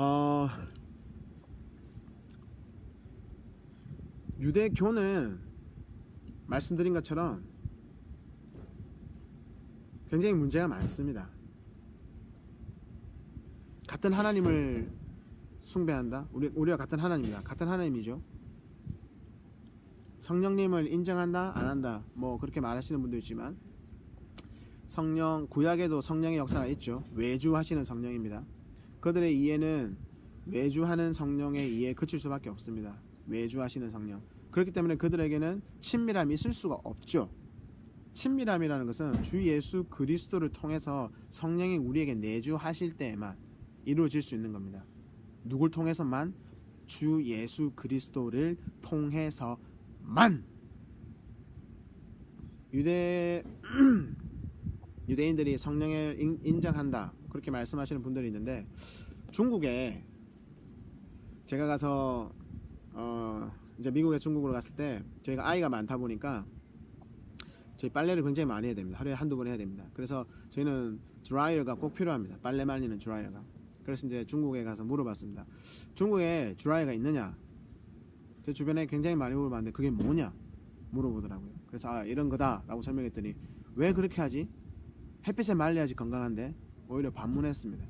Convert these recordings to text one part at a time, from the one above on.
어, 유대교는 말씀드린 것처럼 굉장히 문제가 많습니다. 같은 하나님을 숭배한다. 우리 우리가 같은 하나님이다. 같은 하나님이죠. 성령님을 인정한다, 안 한다. 뭐 그렇게 말하시는 분도 있지만 성령 구약에도 성령의 역사가 있죠. 외주하시는 성령입니다. 그들의 이해는 외주하는 성령의 이해에 그칠 수밖에 없습니다. 외주하시는 성령. 그렇기 때문에 그들에게는 친밀함이 있을 수가 없죠. 친밀함이라는 것은 주 예수 그리스도를 통해서 성령이 우리에게 내주하실 때에만 이루어질 수 있는 겁니다. 누굴 통해서만 주 예수 그리스도를 통해서만 유대 유대인들이 성령을 인- 인정한다 그렇게 말씀하시는 분들이 있는데 중국에 제가 가서 어 이제 미국에 중국으로 갔을 때 저희가 아이가 많다 보니까 저희 빨래를 굉장히 많이 해야 됩니다. 하루에 한두 번 해야 됩니다. 그래서 저희는 드라이어가 꼭 필요합니다. 빨래 말리는 드라이어가. 그래서 이제 중국에 가서 물어봤습니다. 중국에 드라이어가 있느냐? 제 주변에 굉장히 많이 물어봤는데 그게 뭐냐? 물어보더라고요. 그래서 아 이런 거다라고 설명했더니 왜 그렇게 하지? 햇빛에 말려야지 건강한데 오히려 반문했습니다.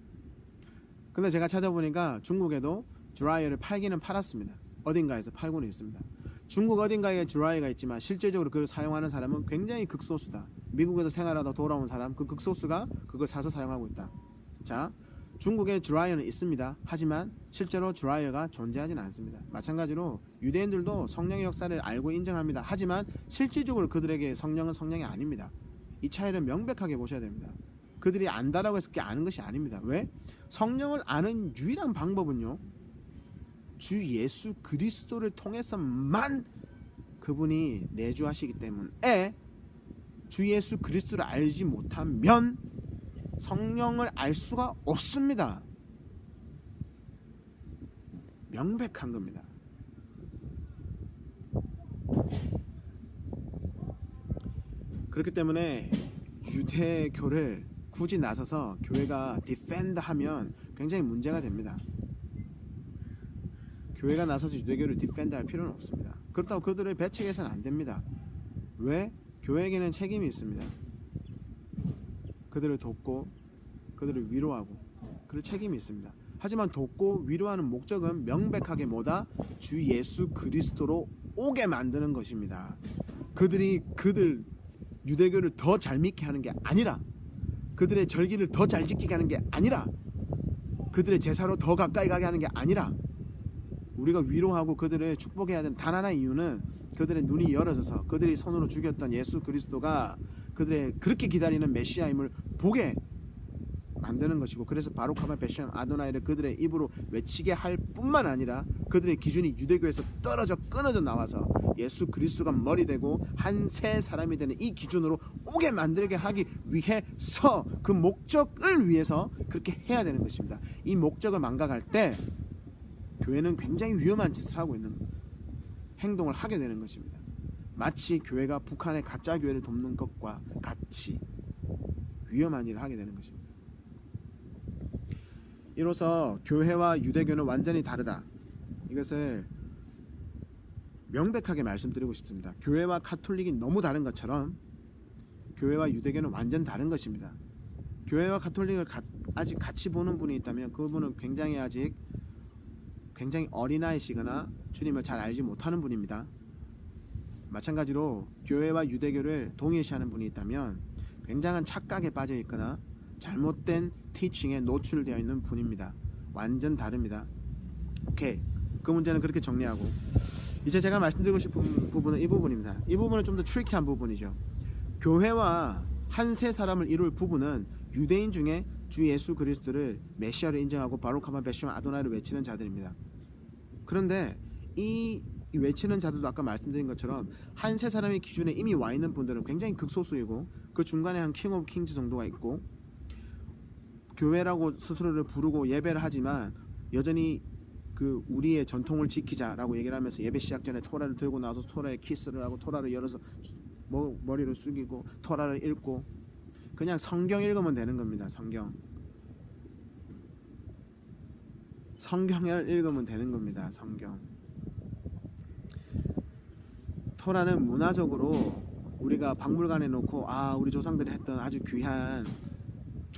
근데 제가 찾아보니까 중국에도 드라이어를 팔기는 팔았습니다. 어딘가에서 팔고는 있습니다. 중국 어딘가에 드라이어가 있지만 실제적으로 그걸 사용하는 사람은 굉장히 극소수다. 미국에서 생활하다 돌아온 사람 그 극소수가 그걸 사서 사용하고 있다. 자, 중국에 드라이어는 있습니다. 하지만 실제로 드라이어가 존재하지는 않습니다. 마찬가지로 유대인들도 성령의 역사를 알고 인정합니다. 하지만 실질적으로 그들에게 성령은 성령이 아닙니다. 이 차이를 명백하게 보셔야 됩니다. 그들이 안다라고 해서 그게 아는 것이 아닙니다. 왜? 성령을 아는 유일한 방법은요. 주 예수 그리스도를 통해서만 그분이 내주하시기 때문에 주 예수 그리스도를 알지 못하면 성령을 알 수가 없습니다. 명백한 겁니다. 그렇기 때문에 유대교를 굳이 나서서 교회가 디펜드 하면 굉장히 문제가 됩니다. 교회가 나서서 유대교를 디펜드 할 필요는 없습니다. 그렇다고 그들을 배척해서는 안 됩니다. 왜? 교회에게는 책임이 있습니다. 그들을 돕고 그들을 위로하고 그럴 책임이 있습니다. 하지만 돕고 위로하는 목적은 명백하게 뭐다? 주 예수 그리스도로 오게 만드는 것입니다. 그들이 그들 유대교를 더 잘 믿게 하는 게 아니라 그들의 절기를 더 잘 지키게 하는 게 아니라 그들의 제사로 더 가까이 가게 하는 게 아니라 우리가 위로하고 그들을 축복해야 되는 단 하나의 이유는 그들의 눈이 열어져서 그들이 손으로 죽였던 예수 그리스도가 그들의 그렇게 기다리는 메시아임을 보게 만드는 것이고 그래서 바로카마 베시암 아도나이를 그들의 입으로 외치게 할 뿐만 아니라 그들의 기준이 유대교에서 떨어져 끊어져 나와서 예수 그리스도가 머리 되고 한세 사람이 되는 이 기준으로 오게 만들게 하기 위해서 그 목적을 위해서 그렇게 해야 되는 것입니다. 이 목적을 망각할 때 교회는 굉장히 위험한 짓을 하고 있는 행동을 하게 되는 것입니다. 마치 교회가 북한의 가짜 교회를 돕는 것과 같이 위험한 일을 하게 되는 것입니다. 이로써 교회와 유대교는 완전히 다르다. 이것을 명백하게 말씀드리고 싶습니다. 교회와 카톨릭이 너무 다른 것처럼 교회와 유대교는 완전 다른 것입니다. 교회와 카톨릭을 가, 아직 같이 보는 분이 있다면 그분은 굉장히 아직 굉장히 어린아이시거나 주님을 잘 알지 못하는 분입니다. 마찬가지로 교회와 유대교를 동일시하는 분이 있다면 굉장한 착각에 빠져 있거나 잘못된 티칭에 노출되어 있는 분입니다. 완전 다릅니다. 오케이. 그 문제는 그렇게 정리하고 이제 제가 말씀드리고 싶은 부분은 이 부분입니다. 이 부분은 좀 더 트리키한 부분이죠. 교회와 한세 사람을 이룰 부분은 유대인 중에 주 예수 그리스도를 메시아를 인정하고 바로카마 베시마 아도나를 외치는 자들입니다. 그런데 이, 이 외치는 자들도 아까 말씀드린 것처럼 한 세 사람의 기준에 이미 와 있는 분들은 굉장히 극소수이고 그 중간에 한 킹 오브 킹즈 정도가 있고 교회라고 스스로를 부르고 예배를 하지만 여전히 그 우리의 전통을 지키자라고 얘기를 하면서 예배 시작 전에 토라를 들고 나와서 토라에 키스를 하고 토라를 열어서 머, 머리를 숙이고 토라를 읽고 그냥 성경 읽으면 되는 겁니다. 성경. 성경을 읽으면 되는 겁니다. 성경. 토라는 문화적으로 우리가 박물관에 놓고 아 우리 조상들이 했던 아주 귀한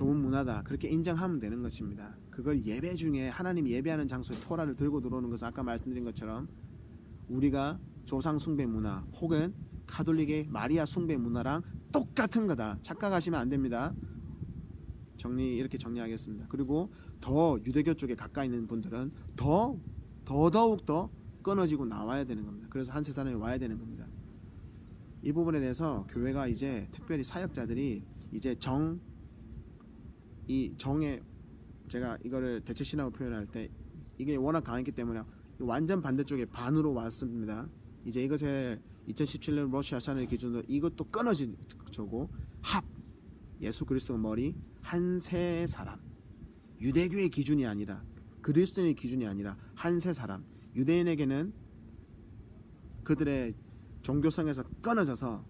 좋은 문화다 그렇게 인정하면 되는 것입니다. 그걸 예배 중에 하나님 예배하는 장소에 토라를 들고 들어오는 것은 아까 말씀드린 것처럼 우리가 조상 숭배 문화 혹은 카톨릭의 마리아 숭배 문화랑 똑같은 거다. 착각하시면 안 됩니다. 정리 이렇게 정리하겠습니다. 그리고 더 유대교 쪽에 가까이 있는 분들은 더 더더욱 더 끊어지고 나와야 되는 겁니다. 그래서 한 세상에 와야 되는 겁니다. 이 부분에 대해서 교회가 이제 특별히 사역자들이 이제 정 이 정의 제가 이거를 대체 신학으로 표현할 때 이게 워낙 강했기 때문에 완전 반대쪽에 반으로 왔습니다. 이제 이것을 2017년 러시아 샤넬 기준으로 이것도 끊어지고 합 예수 그리스도 머리 한 세 사람 유대교의 기준이 아니라 그리스도인의 기준이 아니라 한 세 사람 유대인에게는 그들의 종교성에서 끊어져서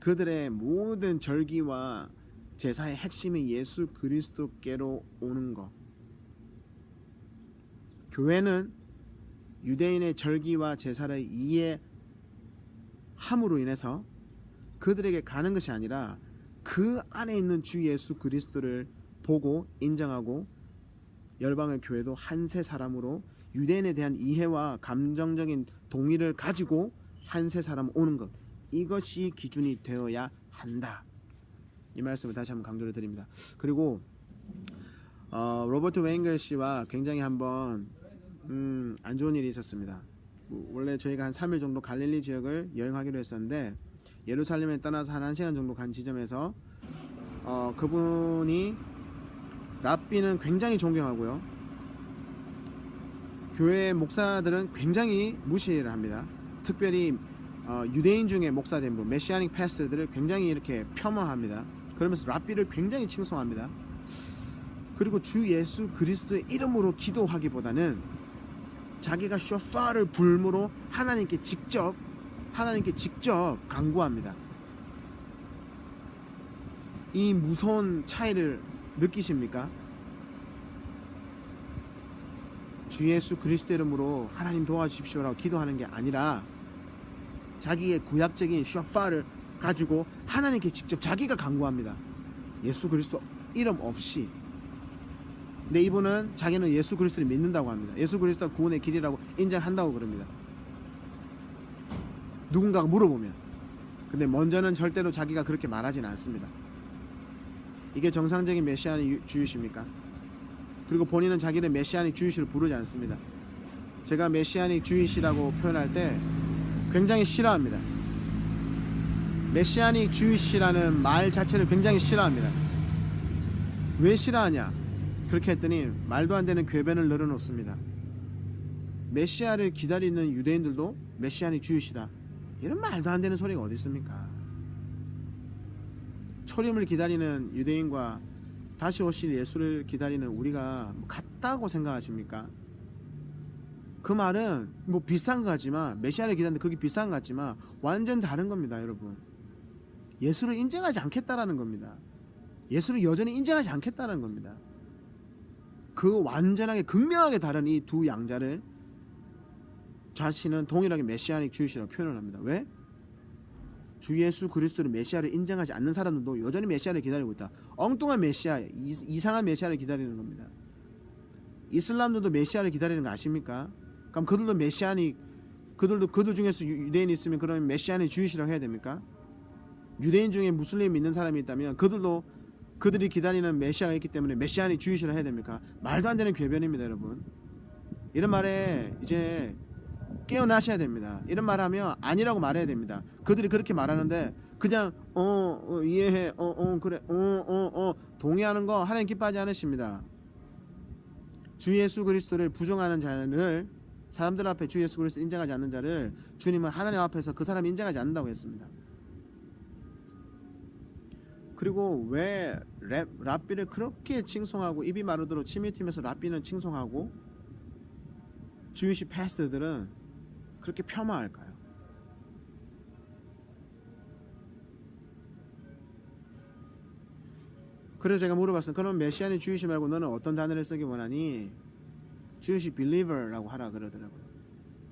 그들의 모든 절기와 제사의 핵심이 예수 그리스도께로 오는 것. 교회는 유대인의 절기와 제사를 이해함으로 인해서 그들에게 가는 것이 아니라 그 안에 있는 주 예수 그리스도를 보고 인정하고 열방의 교회도 한세 사람으로 유대인에 대한 이해와 감정적인 동의를 가지고 한세 사람 오는 것 이것이 기준이 되어야 한다. 이 말씀을 다시 한번 강조를 드립니다. 그리고 어, 로버트 웨인글 씨와 굉장히 한번 음, 안 좋은 일이 있었습니다. 원래 저희가 한 3일 정도 갈릴리 지역을 여행하기로 했었는데 예루살렘에 떠나서 한 1시간 정도 간 지점에서 어, 그분이 랍비는 굉장히 존경하고요. 교회 목사들은 굉장히 무시를 합니다. 특별히 어, 유대인 중에 목사된 분, 메시아닉 패스터들을 굉장히 이렇게 폄하합니다. 그러면서 랍비를 굉장히 칭송합니다. 그리고 주 예수 그리스도의 이름으로 기도하기보다는 자기가 쇼파를 불므로 하나님께 직접 하나님께 직접 강구합니다. 이 무서운 차이를 느끼십니까? 주 예수 그리스도 이름으로 하나님 도와주십시오라고 기도하는 게 아니라 자기의 구약적인 쇼파를 가지고 하나님께 직접 자기가 강구합니다. 예수 그리스도 이름 없이. 근데 이분은 자기는 예수 그리스도를 믿는다고 합니다. 예수 그리스도가 구원의 길이라고 인정한다고 그럽니다. 누군가가 물어보면. 근데 먼저는 절대로 자기가 그렇게 말하지는 않습니다. 이게 정상적인 메시아닉 주의십니까? 그리고 본인은 자기를 메시아닉 주의시로 부르지 않습니다. 제가 메시아닉 주의시라고 표현할 때 굉장히 싫어합니다. 메시아닉 주이시라는 말 자체를 굉장히 싫어합니다. 왜 싫어하냐? 그렇게 했더니 말도 안 되는 궤변을 늘어놓습니다. 메시아를 기다리는 유대인들도 메시아닉 주이시다. 이런 말도 안 되는 소리가 어디 있습니까? 초림을 기다리는 유대인과 다시 오실 예수를 기다리는 우리가 뭐 같다고 생각하십니까? 그 말은 뭐 비슷한 것 같지만 메시아를 기다리는데 그게 비슷한 것 같지만 완전 다른 겁니다, 여러분. 예수를 인정하지 않겠다라는 겁니다. 예수를 여전히 인정하지 않겠다는 겁니다. 그 완전하게 극명하게 다른 이 두 양자를 자신은 동일하게 메시아닉 주의시라고 표현을 합니다. 왜? 주 예수 그리스도를 메시아를 인정하지 않는 사람들도 여전히 메시아를 기다리고 있다. 엉뚱한 메시아, 이상한 메시아를 기다리는 겁니다. 이슬람들도 메시아를 기다리는 거 아십니까? 그럼 그들도 메시아닉, 그들도 그들 중에서 유대인이 있으면 그러면 메시아닉 주의시라고 해야 됩니까? 유대인 중에 무슬림 믿는 사람이 있다면 그들도 그들이 기다리는 메시아가 있기 때문에 메시아니 주의시라 해야 됩니까? 말도 안 되는 궤변입니다, 여러분. 이런 말에 이제 깨어나셔야 됩니다. 이런 말 하면 아니라고 말해야 됩니다. 그들이 그렇게 말하는데 그냥 어, 어 이해해 어 어 그래 어어어 어, 어, 동의하는 거 하나님 기뻐하지 않으십니다. 주 예수 그리스도를 부정하는 자를 사람들 앞에 주 예수 그리스도 인정하지 않는 자를 주님은 하나님 앞에서 그 사람 인정하지 않는다고 했습니다. 그리고 왜 랩, 랍비를 그렇게 칭송하고 입이 마르도록 치미팀에서 랍비는 칭송하고 주유시 패스트들은 그렇게 폄하할까요? 그래서 제가 물어봤어요. 그럼 메시아니 주유시 말고 너는 어떤 단어를 쓰기 원하니? Jewish believer라고 하라 그러더라고요.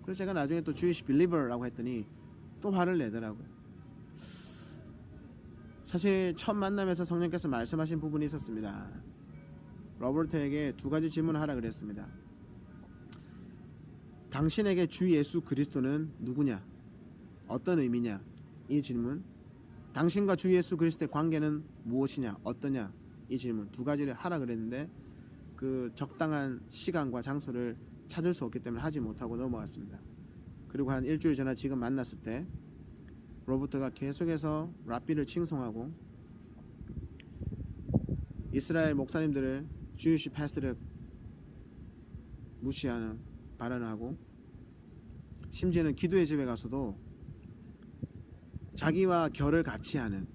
그래서 제가 나중에 또 Jewish believer라고 했더니 또 화를 내더라고요. 사실 첫 만남에서 성령께서 말씀하신 부분이 있었습니다. 로버트에게 두 가지 질문을 하라 그랬습니다. 당신에게 주 예수 그리스도는 누구냐? 어떤 의미냐? 이 질문. 당신과 주 예수 그리스도의 관계는 무엇이냐? 어떠냐? 이 질문 두 가지를 하라 그랬는데 그 적당한 시간과 장소를 찾을 수 없기 때문에 하지 못하고 넘어갔습니다. 그리고 한 일주일 전에 지금 만났을 때 로버트가 계속해서 랍비를 칭송하고 이스라엘 목사님들을 주유시 패스를 무시하는 발언을 하고 심지어는 기도의 집에 가서도 자기와 결을 같이 하는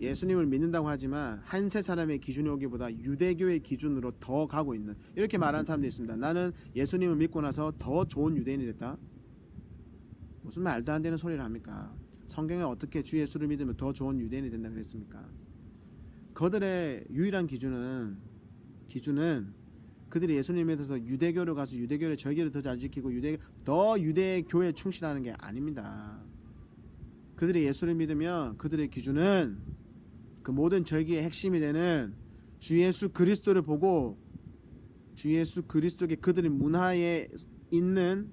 예수님을 믿는다고 하지만 한세 사람의 기준이 오기보다 유대교의 기준으로 더 가고 있는 이렇게 말하는 사람도 있습니다. 나는 예수님을 믿고 나서 더 좋은 유대인이 됐다. 무슨 말도 안 되는 소리를 합니까? 성경에 어떻게 주 예수를 믿으면 더 좋은 유대인이 된다 그랬습니까? 그들의 유일한 기준은 기준은 그들이 예수님에 대해서 유대교를 가서 유대교의 절기를 더 잘 지키고 유대 더 유대교에 충실하는 게 아닙니다. 그들이 예수를 믿으면 그들의 기준은 그 모든 절기의 핵심이 되는 주 예수 그리스도를 보고 주 예수 그리스도의 그들의 문화에 있는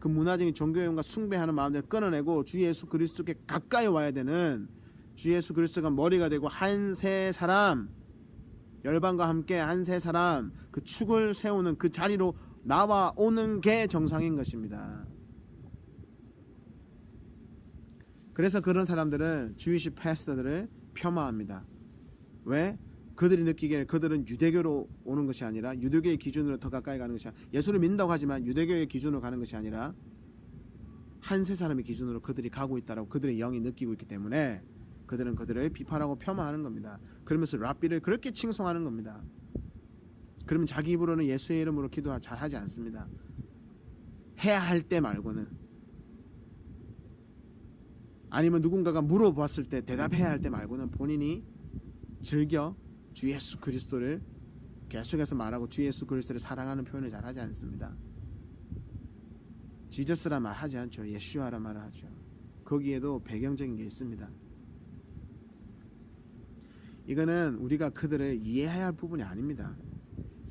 그 문화적인 종교용과 숭배하는 마음들을 끊어내고 주 예수 그리스도께 가까이 와야 되는 주 예수 그리스도가 머리가 되고 한 세 사람 열방과 함께 한 세 사람 그 축을 세우는 그 자리로 나와 오는 게 정상인 것입니다. 그래서 그런 사람들은 주이시 패스터들을 폄하합니다. 왜? 그들이 느끼기에 그들은 유대교로 오는 것이 아니라 유대교의 기준으로 더 가까이 가는 것이 아니라 예수를 믿는다고 하지만 유대교의 기준으로 가는 것이 아니라 한 세 사람의 기준으로 그들이 가고 있다라고 그들의 영이 느끼고 있기 때문에 그들은 그들을 비판하고 폄하하는 겁니다. 그러면서 랍비를 그렇게 칭송하는 겁니다. 그러면 자기 입으로는 예수의 이름으로 기도 잘 하지 않습니다. 해야 할 때 말고는 아니면 누군가가 물어봤을 때 대답해야 할 때 말고는 본인이 즐겨 주 예수 그리스도를 계속해서 말하고 주 예수 그리스도를 사랑하는 표현을 잘 하지 않습니다. 지저스라 말하지 않죠. 예슈아라 말을 하죠. 거기에도 배경적인 게 있습니다. 이거는 우리가 그들을 이해해야 할 부분이 아닙니다.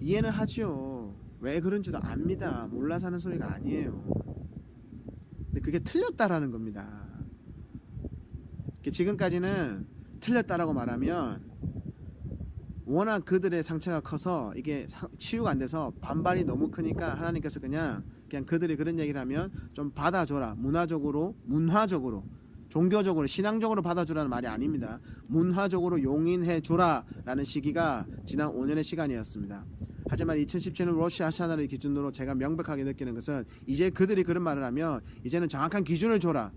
이해는 하지요. 왜 그런지도 압니다. 몰라서 하는 소리가 아니에요. 근데 그게 틀렸다라는 겁니다. 지금까지는 틀렸다라고 말하면 워낙 그들의 상처가 커서 이게 치유가 안 돼서 반발이 너무 크니까 하나님께서 그냥 그냥 그들이 그런 얘기를 하면 좀 받아줘라 문화적으로 문화적으로 종교적으로 신앙적으로 받아주라는 말이 아닙니다. 문화적으로 용인해 주라라는 시기가 지난 5년의 시간이었습니다. 하지만 2017년 러시아 하샤나를 기준으로 제가 명백하게 느끼는 것은 이제 그들이 그런 말을 하면 이제는 정확한 기준을 줘라.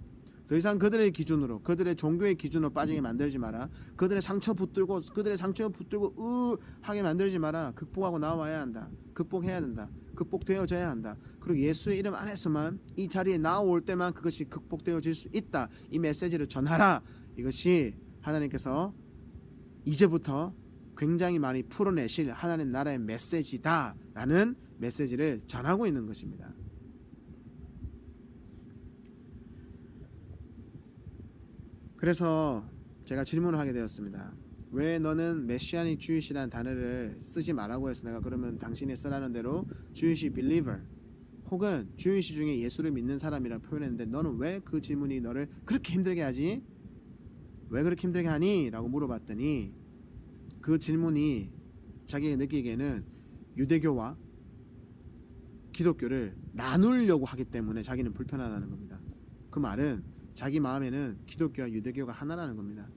더 이상 그들의 기준으로 그들의 종교의 기준으로 빠지게 만들지 마라. 그들의 상처 붙들고 그들의 상처 붙들고 으하게 만들지 마라. 극복하고 나와야 한다. 극복해야 된다. 극복되어져야 한다. 그리고 예수의 이름 안에서만 이 자리에 나올 때만 그것이 극복되어질 수 있다. 이 메시지를 전하라. 이것이 하나님께서 이제부터 굉장히 많이 풀어내실 하나님 나라의 메시지다라는 메시지를 전하고 있는 것입니다. 그래서 제가 질문을 하게 되었습니다. 왜 너는 메시아닉 주이시라는 단어를 쓰지 말라고 해서 내가 그러면 당신이 쓰라는 대로 주이시 빌리버 혹은 주이시 중에 예수를 믿는 사람이라 표현했는데 너는 왜 그 질문이 너를 그렇게 힘들게 하지? 왜 그렇게 힘들게 하니? 라고 물어봤더니 그 질문이 자기가 느끼기에는 유대교와 기독교를 나누려고 하기 때문에 자기는 불편하다는 겁니다. 그 말은 자기 마음에는 기독교와 유대교가 하나라는 겁니다.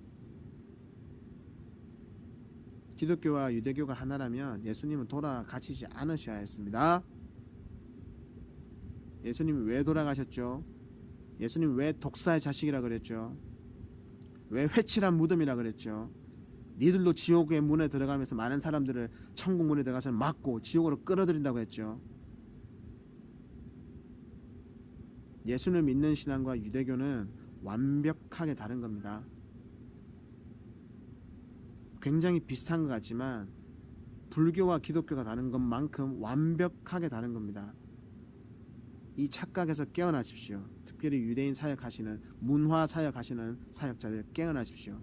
기독교와 유대교가 하나라면 예수님은 돌아가시지 않으셔야 했습니다. 예수님이 왜 돌아가셨죠? 예수님 왜 독사의 자식이라 그랬죠? 왜 회칠한 무덤이라 그랬죠? 니들로 지옥의 문에 들어가면서 많은 사람들을 천국 문에 들어가서 막고 지옥으로 끌어들인다고 했죠. 예수를 믿는 신앙과 유대교는 완벽하게 다른 겁니다. 굉장히 비슷한 것 같지만 불교와 기독교가 다른 것만큼 완벽하게 다른 겁니다. 이 착각에서 깨어나십시오. 특별히 유대인 사역하시는 문화 사역하시는 사역자들 깨어나십시오.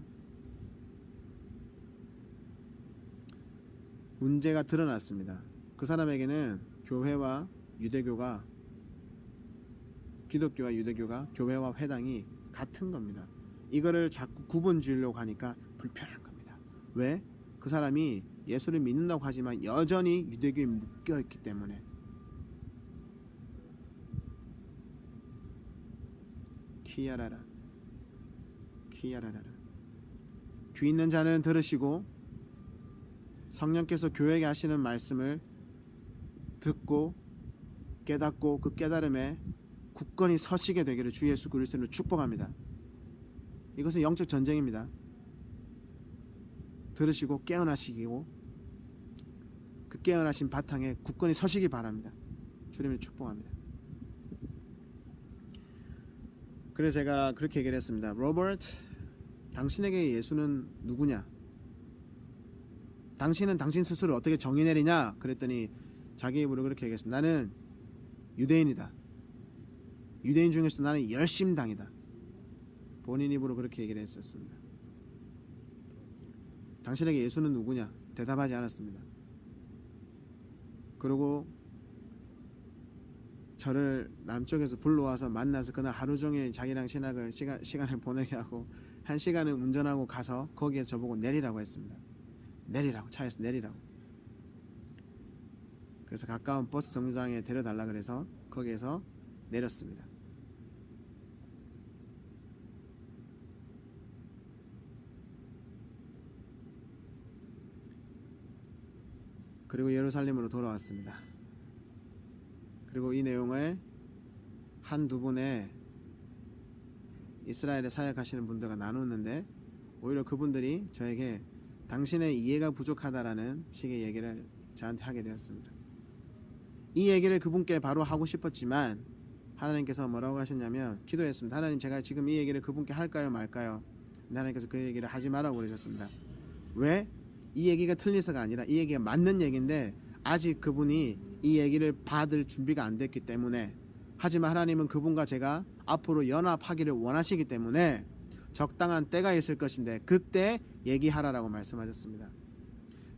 문제가 드러났습니다. 그 사람에게는 교회와 유대교가 기독교와 유대교가 교회와 회당이 같은 겁니다. 이거를 자꾸 구분 지으려고 하니까 불편한 겁니다. 왜? 그 사람이 예수를 믿는다고 하지만 여전히 유대교에 묶여 있기 때문에 키야라라 키야라라라 귀 있는 자는 들으시고 성령께서 교회에 하시는 말씀을 듣고 깨닫고 그 깨달음에 굳건히 서시게 되기를 주 예수 그리스도로 축복합니다. 이것은 영적 전쟁입니다. 들으시고 깨어나시기고 그 깨어나신 바탕에 굳건히 서시기 바랍니다. 주님을 축복합니다. 그래서 제가 그렇게 얘기를 했습니다. 로버트, 당신에게 예수는 누구냐? 당신은 당신 스스로 어떻게 정의 내리냐? 그랬더니 자기 입으로 그렇게 얘기했습니다. 나는 유대인이다. 유대인 중에서 나는 열심당이다. 본인 입으로 그렇게 얘기를 했었습니다. 당신에게 예수는 누구냐? 대답하지 않았습니다. 그리고 저를 남쪽에서 불러와서 만나서 그날 하루 종일 자기랑 신학을 시간, 시간을 보내게 하고 한 시간을 운전하고 가서 거기에 저보고 내리라고 했습니다. 내리라고 차에서 내리라고. 그래서 가까운 버스 정류장에 데려달라 그래서 거기에서 내렸습니다. 그리고 예루살렘으로 돌아왔습니다. 그리고 이 내용을 한 두 분의 이스라엘에 사역하시는 분들과 나눴는데 오히려 그분들이 저에게 당신의 이해가 부족하다라는 식의 얘기를 저한테 하게 되었습니다. 이 얘기를 그분께 바로 하고 싶었지만 하나님께서 뭐라고 하셨냐면 기도했습니다. 하나님 제가 지금 이 얘기를 그분께 할까요 말까요? 하나님께서 그 얘기를 하지 말라고 그러셨습니다. 왜? 이 얘기가 틀려서가 아니라 이 얘기가 맞는 얘기인데 아직 그분이 이 얘기를 받을 준비가 안 됐기 때문에 하지만 하나님은 그분과 제가 앞으로 연합하기를 원하시기 때문에 적당한 때가 있을 것인데 그때 얘기하라라고 말씀하셨습니다.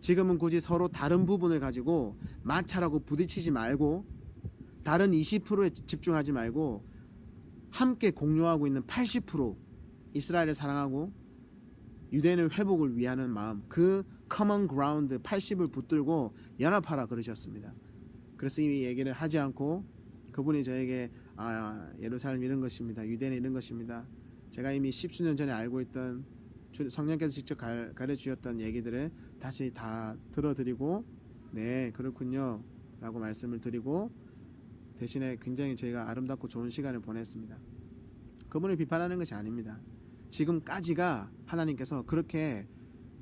지금은 굳이 서로 다른 부분을 가지고 마찰하고 부딪히지 말고 다른 20%에 집중하지 말고 함께 공유하고 있는 80% 이스라엘을 사랑하고 유대인을 회복을 위하는 마음 그 커먼 그라운드 80을 붙들고 연합하라 그러셨습니다. 그래서 이 얘기를 하지 않고 그분이 저에게 아 예루살렘 이런 것입니다. 유대인 이런 것입니다. 제가 이미 십수년 전에 알고 있던 성령께서 직접 가르쳐 주셨던 얘기들을 다시 다 들어드리고 네 그렇군요 라고 말씀을 드리고 대신에 굉장히 저희가 아름답고 좋은 시간을 보냈습니다. 그분을 비판하는 것이 아닙니다. 지금까지가 하나님께서 그렇게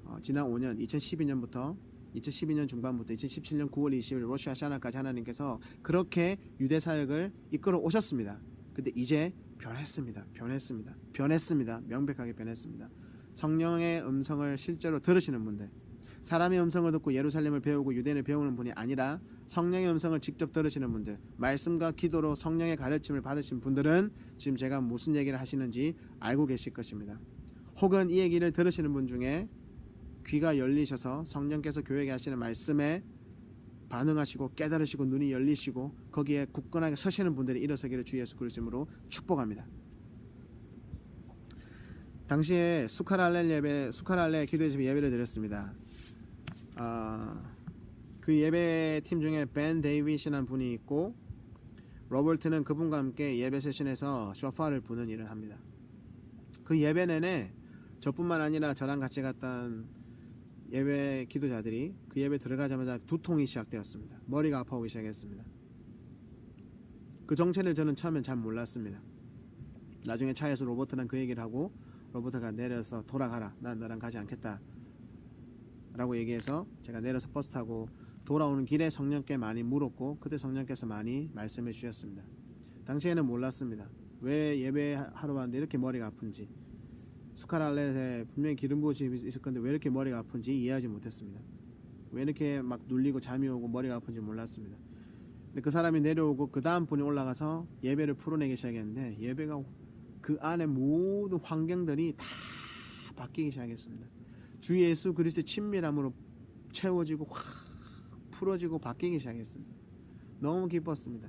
어, 지난 5년 2012년부터 2012년 중반부터 2017년 9월 20일 러시아 샤나까지 하나님께서 그렇게 유대 사역을 이끌어 오셨습니다. 근데 이제 변했습니다. 변했습니다. 변했습니다. 명백하게 변했습니다. 성령의 음성을 실제로 들으시는 분들, 사람의 음성을 듣고 예루살렘을 배우고 유대인을 배우는 분이 아니라 성령의 음성을 직접 들으시는 분들, 말씀과 기도로 성령의 가르침을 받으신 분들은 지금 제가 무슨 얘기를 하시는지 알고 계실 것입니다. 혹은 이 얘기를 들으시는 분 중에 귀가 열리셔서 성령께서 교회에 하시는 말씀에 반응하시고 깨달으시고 눈이 열리시고 거기에 굳건하게 서시는 분들이 일어서기를 주 예수 그리스도로 축복합니다. 당시에 수카랄레 예배 수카랄레 기도의 집 예배를 드렸습니다. 아, 그 예배 팀 중에 벤 데이빗이라는 분이 있고 로버트는 그분과 함께 예배 세션에서 쇼파를 부는 일을 합니다. 그 예배 내내 저뿐만 아니라 저랑 같이 갔던 예배 기도자들이 그 예배 들어가자마자 두통이 시작되었습니다. 머리가 아파오기 시작했습니다. 그 정체를 저는 처음엔 잘 몰랐습니다. 나중에 차에서 로버트랑 그 얘기를 하고 로버트가 내려서 돌아가라. 난 너랑 가지 않겠다. 라고 얘기해서 제가 내려서 버스 타고 돌아오는 길에 성령께 많이 물었고 그때 성령께서 많이 말씀해 주셨습니다. 당시에는 몰랐습니다. 왜 예배하러 왔는데 이렇게 머리가 아픈지 수카랄렛에 분명히 기름 부으심이 있을 건데 왜 이렇게 머리가 아픈지 이해하지 못했습니다. 왜 이렇게 막 눌리고 잠이 오고 머리가 아픈지 몰랐습니다. 근데 그 사람이 내려오고 그 다음 분이 올라가서 예배를 풀어내기 시작했는데 예배가 그 안에 모든 환경들이 다 바뀌기 시작했습니다. 주 예수 그리스도의 친밀함으로 채워지고 확 풀어지고 바뀌기 시작했습니다. 너무 기뻤습니다.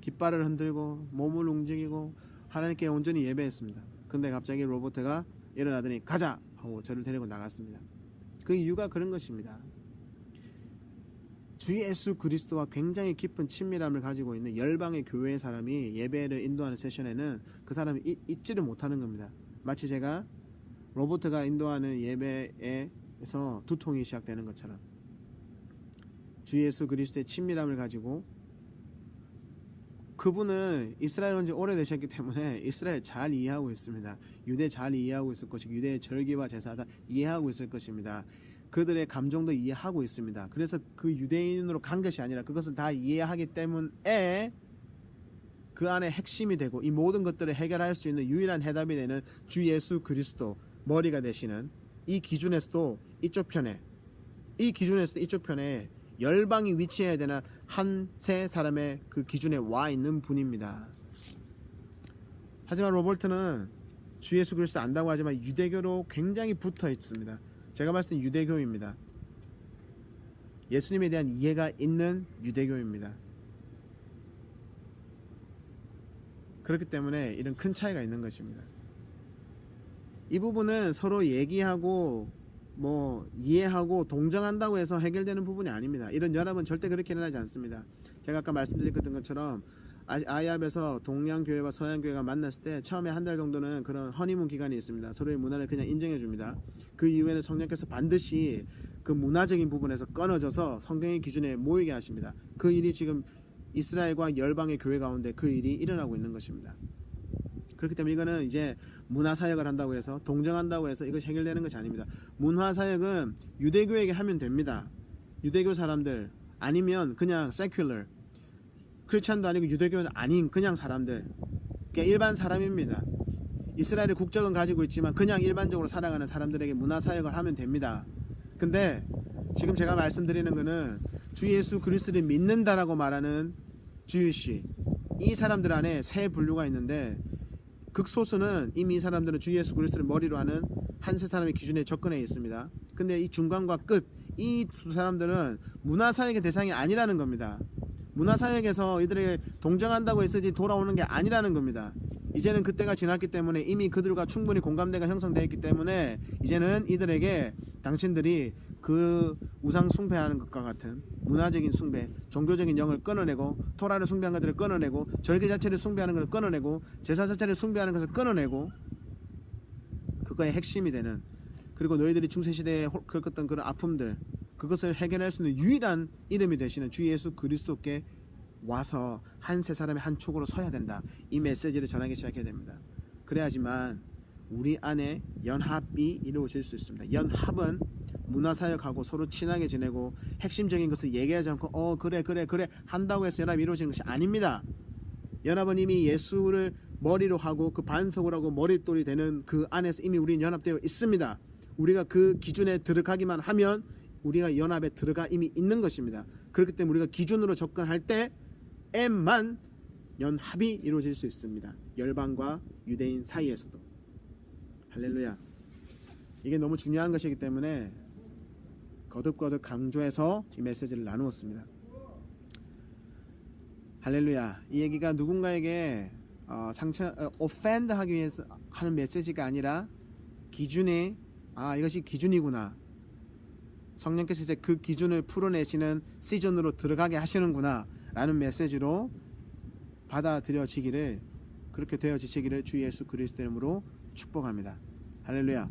깃발을 흔들고 몸을 움직이고 하나님께 온전히 예배했습니다. 근데 갑자기 로버트가 일어나더니 가자 하고 저를 데리고 나갔습니다. 그 이유가 그런 것입니다. 주 예수 그리스도와 굉장히 깊은 친밀함을 가지고 있는 열방의 교회의 사람이 예배를 인도하는 세션에는 그 사람이 잊, 잊지를 못하는 겁니다. 마치 제가 로버트가 인도하는 예배에서 두통이 시작되는 것처럼 주 예수 그리스도의 친밀함을 가지고 그분은 이스라엘 온 지 오래되셨기 때문에 이스라엘 잘 이해하고 있습니다. 유대 잘 이해하고 있을 것이고 유대의 절기와 제사 다 이해하고 있을 것입니다. 그들의 감정도 이해하고 있습니다. 그래서 그 유대인으로 간 것이 아니라 그것을 다 이해하기 때문에 그 안에 핵심이 되고 이 모든 것들을 해결할 수 있는 유일한 해답이 되는 주 예수 그리스도 머리가 되시는 이 기준에서도 이쪽 편에 이 기준에서도 이쪽 편에 열방이 위치해야 되는 한 세 사람의 그 기준에 와 있는 분입니다. 하지만 로버트는 주 예수 그리스도 안다고 하지만 유대교로 굉장히 붙어 있습니다. 제가 봤을 땐 유대교입니다. 예수님에 대한 이해가 있는 유대교입니다. 그렇기 때문에 이런 큰 차이가 있는 것입니다. 이 부분은 서로 얘기하고 뭐 이해하고 동정한다고 해서 해결되는 부분이 아닙니다. 이런 연합은 절대 그렇게 일어나지 않습니다. 제가 아까 말씀드렸던 것처럼 아이압에서 동양 교회와 서양 교회가 만났을 때 처음에 한 달 정도는 그런 허니문 기간이 있습니다. 서로의 문화를 그냥 인정해 줍니다. 그 이후에는 성령께서 반드시 그 문화적인 부분에서 끊어져서 성경의 기준에 모이게 하십니다. 그 일이 지금 이스라엘과 열방의 교회 가운데 그 일이 일어나고 있는 것입니다. 그렇기 때문에 이거는 이제 문화 사역을 한다고 해서 동정한다고 해서 이것이 해결되는 것이 아닙니다. 문화 사역은 유대교에게 하면 됩니다. 유대교 사람들 아니면 그냥 secular 크리스찬도 아니고 유대교는 아닌 그냥 사람들 그러니까 일반 사람입니다. 이스라엘의 국적은 가지고 있지만 그냥 일반적으로 살아가는 사람들에게 문화 사역을 하면 됩니다. 근데 지금 제가 말씀드리는 것은 주 예수 그리스도를 믿는다라고 말하는 주유시 이 사람들 안에 세 분류가 있는데 극소수는 이미 이 사람들은 주 예수 그리스도를 머리로 하는 한 세 사람의 기준에 접근해 있습니다. 근데 이 중간과 끝 이 두 사람들은 문화 사역의 대상이 아니라는 겁니다. 문화 사역에서 이들에게 동정한다고 했으지 돌아오는 게 아니라는 겁니다. 이제는 그때가 지났기 때문에 이미 그들과 충분히 공감대가 형성되어 있기 때문에 이제는 이들에게 당신들이 그 우상 숭배하는 것과 같은 문화적인 숭배, 종교적인 영을 끊어내고 토라를 숭배하는 것들을 끊어내고 절개 자체를 숭배하는 것을 끊어내고 제사 자체를 숭배하는 것을 끊어내고 그거의 핵심이 되는 그리고 너희들이 중세 시대에 겪었던 그런 아픔들 그것을 해결할 수 있는 유일한 이름이 되시는 주 예수 그리스도께 와서 한 세 사람의 한 축으로 서야 된다. 이 메시지를 전하기 시작해야 됩니다. 그래야지만 우리 안에 연합이 이루어질 수 있습니다. 연합은 문화사역하고 서로 친하게 지내고 핵심적인 것을 얘기하지 않고 어 그래 그래 그래 한다고 해서 연합이 이루어지는 것이 아닙니다. 연합은 이미 예수를 머리로 하고 그 반석을 하고 머릿돌이 되는 그 안에서 이미 우리는 연합되어 있습니다. 우리가 그 기준에 들어가기만 하면 우리가 연합에 들어가 이미 있는 것입니다. 그렇기 때문에 우리가 기준으로 접근할 때에만 연합이 이루어질 수 있습니다. 열방과 유대인 사이에서도 할렐루야. 이게 너무 중요한 것이기 때문에 거듭거듭 강조해서 이 메시지를 나누었습니다. 할렐루야. 이 얘기가 누군가에게 어, 상처, 어, offend 하기 위해서 하는 메시지가 아니라 기준이 아 이것이 기준이구나. 성령께서 이제 그 기준을 풀어내시는 시즌으로 들어가게 하시는구나 라는 메시지로 받아들여지기를 그렇게 되어지시기를 주 예수 그리스도 이름으로 축복합니다. 할렐루야.